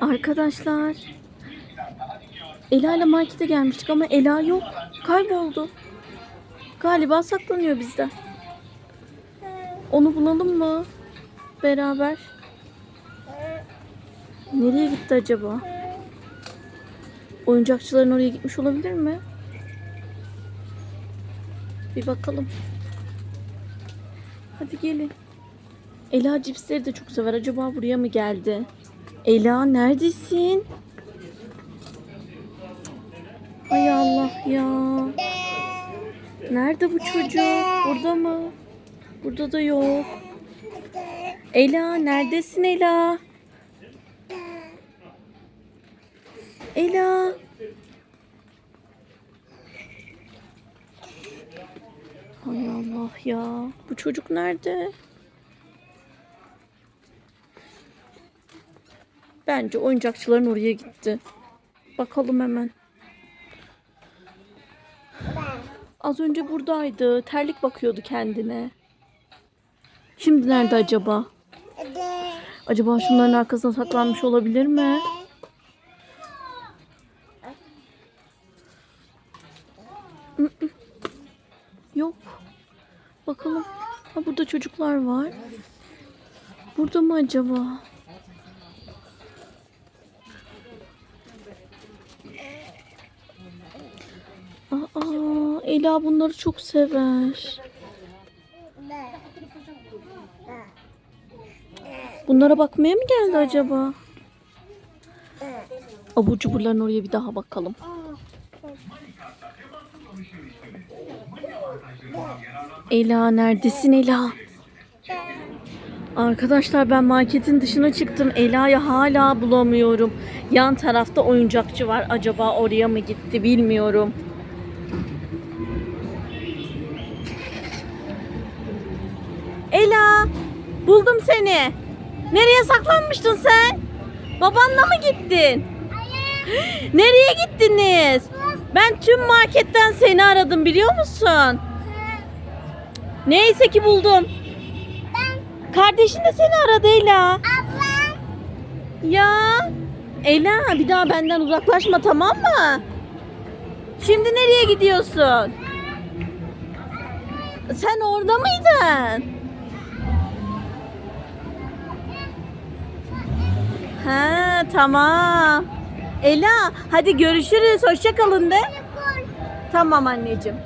Arkadaşlar. Ela ile markete gelmiştik ama Ela yok. Kayboldu. Galiba saklanıyor bizden. Onu bulalım mı? Beraber. Nereye gitti acaba? Oyuncakçıların oraya gitmiş olabilir mi? Bir bakalım. Hadi gelin. Ela cipsleri de çok sever. Acaba buraya mı geldi? Ela neredesin? Ay Allah ya. Nerede bu çocuk? Burada mı? Burada da yok. Ela neredesin Ela? Ela. Hay Allah ya. Bu çocuk nerede? Bence oyuncakçıların oraya gitti. Bakalım hemen. Az önce buradaydı. Terlik bakıyordu kendine. Şimdi nerede acaba? Acaba şunların arkasına saklanmış olabilir mi? Yok. Bakalım. Ha burada çocuklar var. Burada mı acaba? Ela bunları çok sever. Bunlara bakmaya mı geldi acaba? Abur cuburların oraya bir daha bakalım. Ela neredesin Ela? Arkadaşlar ben marketin dışına çıktım. Ela'yı hala bulamıyorum. Yan tarafta oyuncakçı var. Acaba oraya mı gitti bilmiyorum. Ela buldum seni. Nereye saklanmıştın sen? Babanla mı gittin? Nereye gittiniz? Ben tüm marketten seni aradım biliyor musun? Neyse ki buldum. Kardeşin de seni aradı Ela. Ya Ela bir daha benden uzaklaşma tamam mı? Şimdi nereye gidiyorsun? Sen orada mıydın? Ha tamam. Ela hadi görüşürüz. Hoşça kalın de. Tamam anneciğim.